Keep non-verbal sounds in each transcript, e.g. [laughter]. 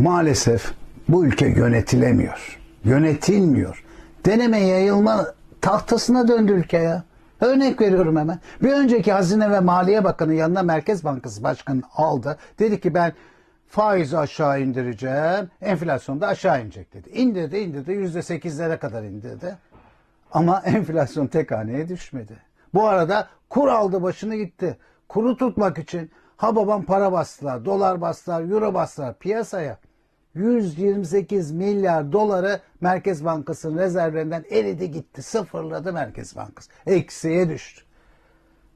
Maalesef bu ülke yönetilemiyor. Yönetilmiyor. Deneme yayılma tahtasına döndü ülke ya. Örnek veriyorum hemen. Bir önceki Hazine ve Maliye Bakanı yanına Merkez Bankası Başkanı aldı. Dedi ki ben faizi aşağı indireceğim. Enflasyon da aşağı inecek dedi. İndirdi indirdi yüzde sekizlere kadar indirdi. Ama [laughs] enflasyon tek haneye düşmedi. Bu arada kur aldı başını gitti. Kuru tutmak için ha babam para bastılar, dolar bastılar, euro bastılar piyasaya. 128 milyar doları Merkez Bankası'nın rezervlerinden eridi gitti. Sıfırladı Merkez Bankası. Eksiye düştü.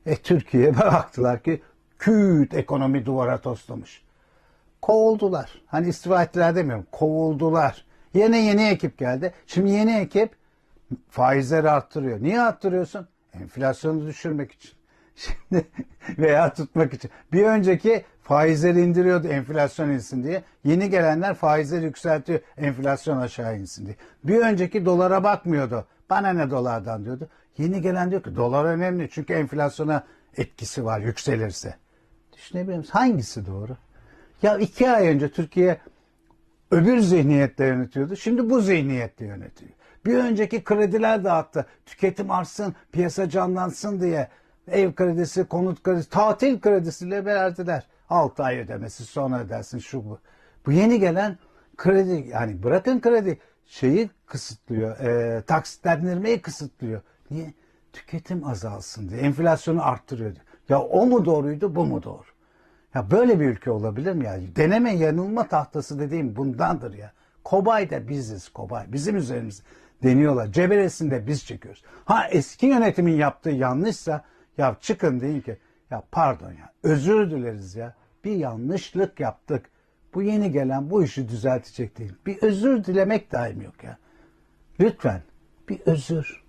E Türkiye'ye [laughs] baktılar ki küt ekonomi duvara toslamış. Kovuldular. Hani istifa ettiler demiyorum. Kovuldular. Yine yeni ekip geldi. Şimdi yeni ekip faizleri arttırıyor. Niye arttırıyorsun? Enflasyonu düşürmek için. [laughs] Şimdi veya tutmak için. Bir önceki faizleri indiriyordu enflasyon insin diye. Yeni gelenler faizleri yükseltiyor enflasyon aşağı insin diye. Bir önceki dolara bakmıyordu. Bana ne dolardan diyordu. Yeni gelen diyor ki dolar önemli çünkü enflasyona etkisi var yükselirse. Düşünebiliyor musun? Hangisi doğru? Ya iki ay önce Türkiye öbür zihniyetle yönetiyordu. Şimdi bu zihniyetle yönetiyor. Bir önceki krediler dağıttı. Tüketim artsın, piyasa canlansın diye. Ev kredisi, konut kredisi, tatil kredisiyle verdiler. 6 ay ödemesi sonra ödersin şu bu. Bu yeni gelen kredi yani bırakın kredi şeyi kısıtlıyor. E, taksitlendirmeyi kısıtlıyor. Niye? Tüketim azalsın diye. Enflasyonu arttırıyor. Ya o mu doğruydu bu mu doğru? Ya böyle bir ülke olabilir mi ya? Deneme yanılma tahtası dediğim bundandır ya. Kobay da biziz kobay. Bizim üzerimiz deniyorlar. Ceberesini de biz çekiyoruz. Ha eski yönetimin yaptığı yanlışsa ya çıkın deyin ki ya pardon ya özür dileriz ya. Bir yanlışlık yaptık. Bu yeni gelen bu işi düzeltecek değil. Bir özür dilemek daim yok ya. Lütfen bir özür.